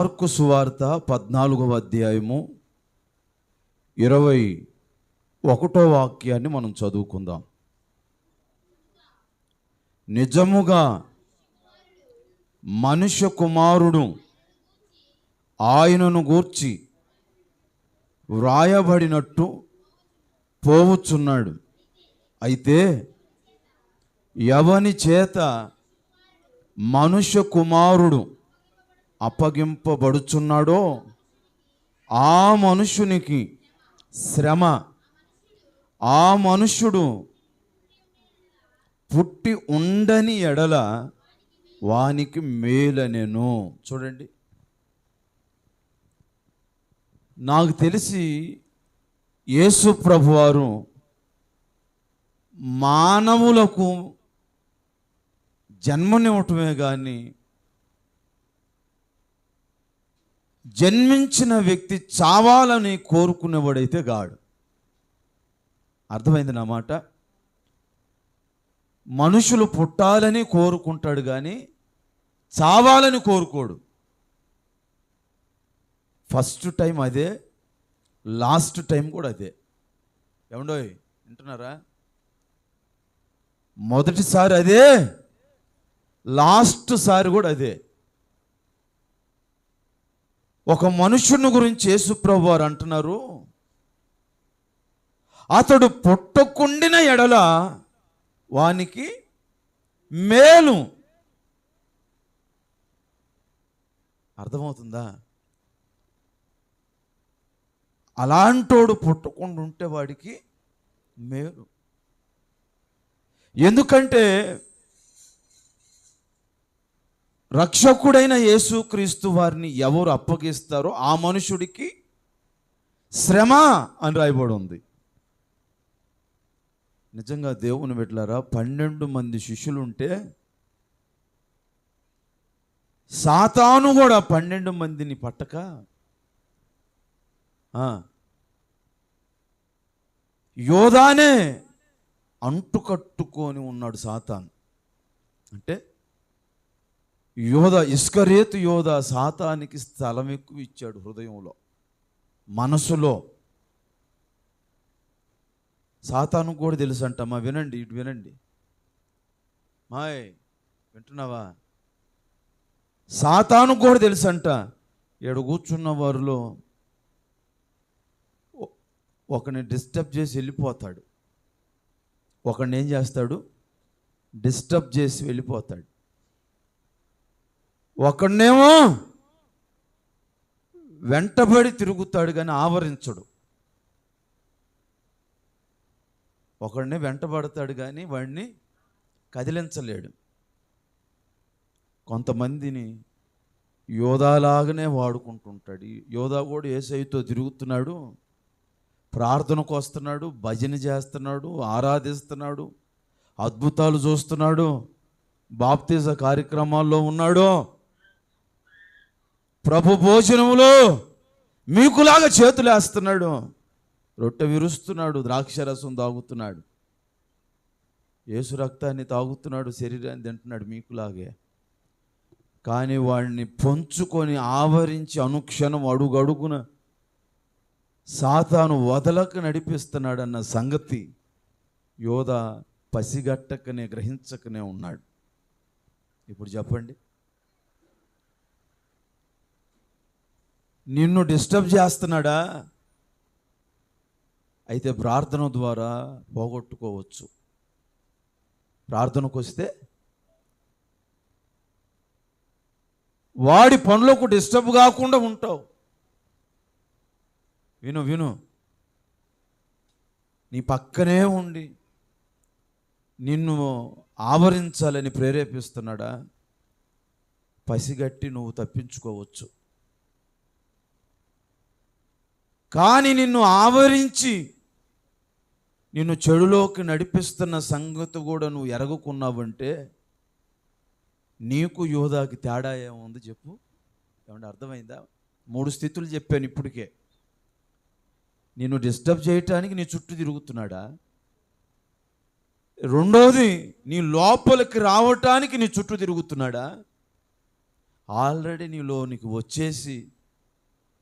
Mark సువార్త పద్నాలుగవ అధ్యాయము ఇరవై ఒకటో వాక్యాన్ని మనం చదువుకుందాం. నిజముగా మనుష్య కుమారుడు ఆయనను గూర్చి వ్రాయబడినట్టు పోవుచున్నాడు. అయితే ఎవని చేత మనుష్య కుమారుడు అప్పగింపబడుచున్నాడో ఆ మనుషునికి శ్రమ. ఆ మనుష్యుడు పుట్టి ఉండని ఎడల వానికి మేలనెను. చూడండి. నాకు తెలిసి యేసు ప్రభువారు మానవులకు జన్మనివ్వటమే కానీ జన్మించిన వ్యక్తి చావాలని కోరుకునేవాడైతే గాడు. అర్థమైంది నా మాట? మనుషులు పుట్టాలని కోరుకుంటాడు కానీ చావాలని కోరుకోడు. ఫస్ట్ టైం అదే లాస్ట్ టైం కూడా అదే. ఏమండోయ్ వింటున్నారా? మొదటిసారి అదే లాస్ట్ సారి కూడా అదే. ఒక మనుషుని గురించి యేసుప్రభు వారు అంటున్నారు. అతడు పుట్టకుండిన ఎడల వానికి మేలు. అర్థమవుతుందా? అలాంటోడు పుట్టకుండా ఉంటే వాడికి మేలు. ఎందుకంటే రక్షకుడైన యేసుక్రీస్తు వారిని ఎవరు అప్పగిస్తారో ఆ మనుషుడికి శ్రమ అని రాయబడి ఉంది. నిజంగా దేవుని పెట్టారా పన్నెండు మంది శిష్యులు ఉంటే సాతాను కూడా పన్నెండు మందిని పట్టక? యోధానే అంటుకట్టుకొని ఉన్నాడు సాతాన్. అంటే యోధ ఇస్కరేతు యోధ సాతానికి స్థలం ఎక్కువ ఇచ్చాడు హృదయంలో. మనసులో. సాతాను కూడా తెలుసు అంటమ్మా వినండి ఇటు వినండి. మాయ్ వింటున్నావా? సాతాను కూడా తెలుసు అంట ఏడు కూర్చున్న వారిలో ఒకని డిస్టర్బ్ చేసి వెళ్ళిపోతాడు. ఒకడిని ఏం చేస్తాడు? డిస్టర్బ్ చేసి వెళ్ళిపోతాడు. ఒకడినేమో వెంటబడి తిరుగుతాడు కానీ ఆవరించడు. ఒకడిని వెంటబడతాడు కానీ వాడిని కదిలించలేడు. కొంతమందిని యోధాలాగానే వాడుకుంటుంటాడు. యోధా కూడా ఏసైతో తిరుగుతున్నాడు ప్రార్థనకు వస్తున్నాడు భజన చేస్తున్నాడు ఆరాధిస్తున్నాడు అద్భుతాలు చూస్తున్నాడు బాప్తిజ కార్యక్రమాల్లో ఉన్నాడు. ప్రభు భోజనములో మీకులాగా చేతులేస్తున్నాడు. రొట్టె విరుస్తున్నాడు ద్రాక్షరసం తాగుతున్నాడు. యేసు రక్తాన్ని తాగుతున్నాడు శరీరాన్ని తింటున్నాడు మీకులాగే. కానీ వాడిని పొంచుకొని ఆవరించి అనుక్షణం అడుగడుగున సాతాను వదలక నడిపిస్తున్నాడన్న సంగతి యోధ పసిగట్టకనే గ్రహించకనే ఉన్నాడు. ఇప్పుడు చెప్పండి. నిన్ను డిస్టర్బ్ చేస్తున్నాడా? అయితే ప్రార్థన ద్వారా పోగొట్టుకోవచ్చు. ప్రార్థనకు వస్తే వాడి పనులకు డిస్టర్బ్ కాకుండా ఉంటావు. విను విను. నీ పక్కనే ఉండి నిన్ను ఆవరించాలని ప్రేరేపిస్తున్నాడా? పసిగట్టి నువ్వు తప్పించుకోవచ్చు. కానీ నిన్ను ఆవరించి నిన్ను చెడులోకి నడిపిస్తున్న సంగతి కూడా నువ్వు ఎరగకున్నావంటే నీకు యోధాకి తేడా ఏముంది చెప్పు. ఏమంటే అర్థమైందా? మూడు స్థితులు చెప్పాను ఇప్పటికే. నిన్ను డిస్టర్బ్ చేయటానికి నీ చుట్టూ తిరుగుతున్నాడా? రెండవది నీ లోపలికి రావటానికి నీ చుట్టూ తిరుగుతున్నాడా? ఆల్రెడీ నీలో నీకు వచ్చేసి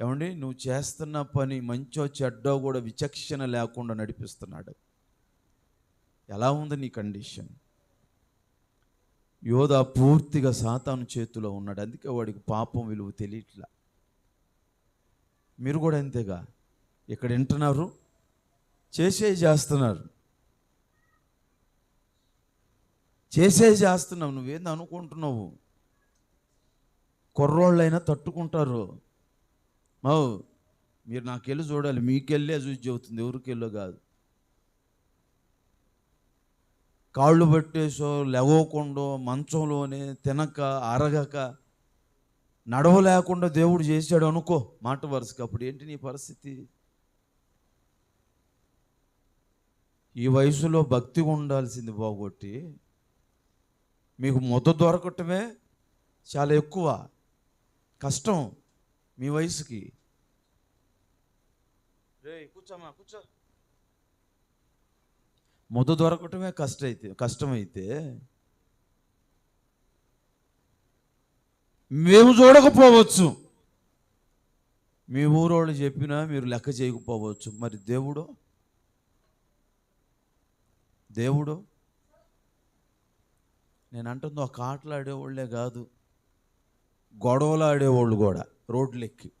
ఏమండి? నువ్వు చేస్తున్న పని మంచో చెడ్డో కూడా విచక్షణ లేకుండా నడిపిస్తున్నాడు. ఎలా ఉంది నీ కండిషన్? యోధ పూర్తిగా సాతాను చేతిలో ఉన్నాడు. అందుకే వాడికి పాపం విలువ తెలియట్లా. మీరు కూడా అంతేగా? ఇక్కడ వింటున్నారు? చేసే చేస్తున్నారు. చేసే చేస్తున్నావు. నువ్వేంది అనుకుంటున్నావు? కుర్రోళ్ళైనా తట్టుకుంటారు. ఓ మీరు నాకెళ్ళి చూడాలి. మీకెళ్ళే చూసి చెబుతుంది. ఎవరికెళ్ళో కాదు. కాళ్ళు పట్టేసో లేవకుండా మంచంలోనే తినక అరగక నడవలేకుండా దేవుడు చేశాడు అనుకో మాట వరుసకి అప్పుడు ఏంటి నీ పరిస్థితి? ఈ వయసులో భక్తి ఉండాల్సింది బాగొట్టి మీకు మొద దొరకటమే చాలా ఎక్కువ కష్టం. మీ వయసుకి. రే కూర్చోమా కూర్చో. మొద దొరకటమే కష్టమైతే కష్టమైతే. మేము చూడకపోవచ్చు. మీ ఊరోళ్ళు చెప్పినా మీరు లెక్క చేయకపోవచ్చు. మరి దేవుడు? దేవుడు? నేను అంటుంది ఒక ఆటలు ఆడేవాళ్ళే కాదు. గొడవలు ఆడేవాళ్ళు కూడా రోడ్లెక్కి.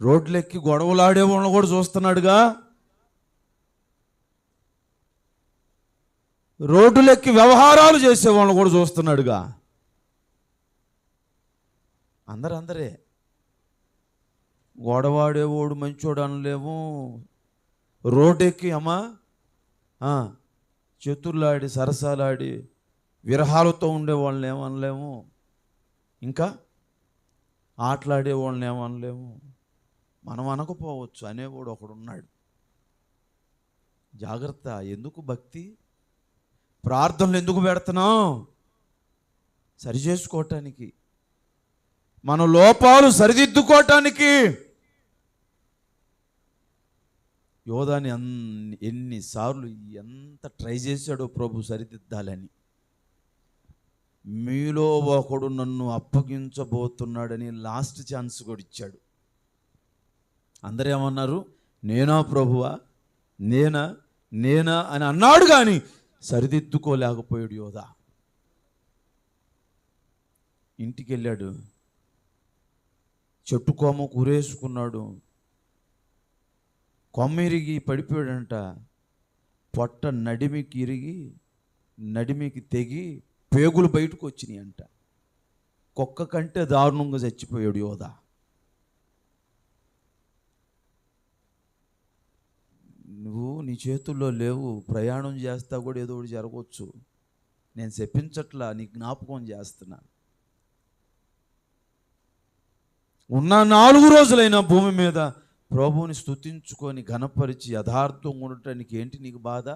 రోడ్లెక్కి గొడవలు కూడా చూస్తున్నాడుగా. రోడ్లెక్కి వ్యవహారాలు చేసేవాళ్ళు కూడా చూస్తున్నాడుగా. అందరందరే గొడవాడేవాడు మంచోడు అనలేము. రోడ్డెక్కి అమ్మా. చతుర్లాడి సరసాలాడి విరహాలతో ఉండే వాళ్ళని ఏమనలేము. ఇంకా ఆటలాడే వాళ్ళని ఏమనలేము. మనం అనకపోవచ్చు అనేవాడు ఒకడు ఉన్నాడు. జాగ్రత్త ఎందుకు భక్తి? ప్రార్థనలు ఎందుకు పెడుతున్నాం? సరి చేసుకోవటానికి. మన లోపాలు సరిదిద్దుకోవటానికి. యోధాని అన్ని ఎన్నిసార్లు ఎంత ట్రై చేశాడో ప్రభు సరిదిద్దాలని. మీలో ఒకడు నన్ను అప్పగించబోతున్నాడని లాస్ట్ ఛాన్స్ కూడా ఇచ్చాడు. అందరూ ఏమన్నారు? నేనా ప్రభువా? నేనా? నేనా అని అన్నాడు కానీ సరిదిద్దుకోలేకపోయాడు యోధ. ఇంటికి వెళ్ళాడు. చెట్టు కొమ్మ కూరేసుకున్నాడు. కొమ్మ ఇరిగి పడిపోయాడంట. పొట్ట నడిమికి ఇరిగి నడిమికి తెగి పేగులు బయటకు వచ్చినాయి అంట. కుక్క కంటే దారుణంగా చచ్చిపోయాడు యోధ. నువ్వు నీ చేతుల్లో లేవు ప్రయాణం చేస్తా కూడా ఏదో ఒకటి జరగవచ్చు. నేను చెప్పించట్లా నీ జ్ఞాపకం చేస్తున్నా. ఉన్న నాలుగు రోజులైన భూమి మీద ప్రభువుని స్తుతించుకొని ఘనపరిచి యథార్థం ఉండటానికి ఏంటి నీకు బాధ?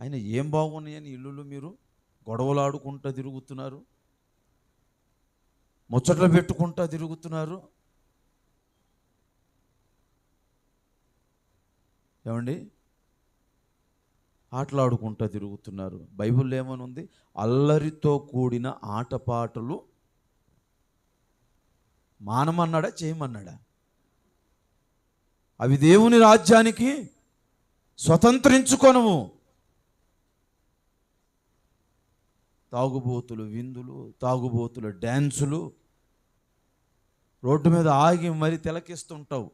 ఆయన ఏం బాగున్నాయని ఇల్లులు మీరు గొడవలు ఆడుకుంటా తిరుగుతున్నారు? ముచ్చట్లు పెట్టుకుంటా తిరుగుతున్నారు? ఏమండి? ఆటలాడుకుంటా తిరుగుతున్నారు. బైబిల్ ఏమని ఉంది అల్లరితో కూడిన ఆటపాటలు మానమన్నాడా చేయమన్నాడా? అవి దేవుని రాజ్యానికి స్వతంత్రించుకొనము. తాగుబోతులు విందులు తాగుబోతుల డ్యాన్సులు. రోడ్డు మీద ఆగి మరి తిలకిస్తుంటావు.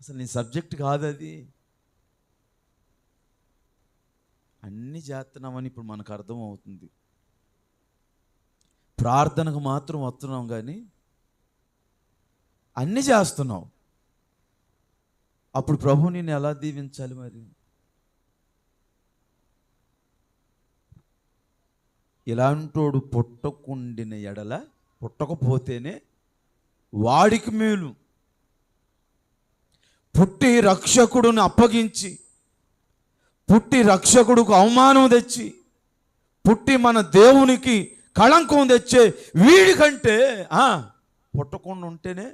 అసలు నీ సబ్జెక్ట్ కాదు అది అన్నీ చేస్తున్నామని ఇప్పుడు మనకు అర్థమవుతుంది. ప్రార్థనకు మాత్రం వస్తున్నాం కానీ అన్నీ చేస్తున్నావు. అప్పుడు ప్రభు నేను ఎలా దీవించాలి మరి? ఇలాంటోడు పుట్టకుండిన ఎడల పుట్టకపోతేనే వాడికి మేలు. పుట్టి రక్షకుడును అప్పగించి పుట్టి రక్షకుడుకు అవమానం తెచ్చి పుట్టి మన దేవునికి కళంకం తెచ్చే వీడికంటే ఆ, పుట్టకుండా ఉంటేనే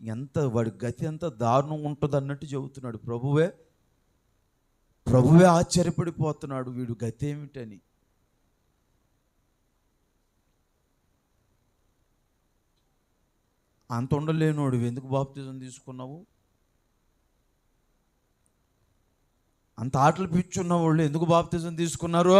ఎంత వాడి గతి ఎంత దారుణం ఉంటుంది అన్నట్టు చెబుతున్నాడు ప్రభువే. ప్రభువే ఆశ్చర్యపడిపోతున్నాడు వీడు గతేమిటని అంత ఉండలేనోడు ఎందుకు బాప్తిజం తీసుకున్నావు? అంత ఆటలు పిచ్చున్న వాళ్ళు ఎందుకు బాప్తిజం తీసుకున్నారు?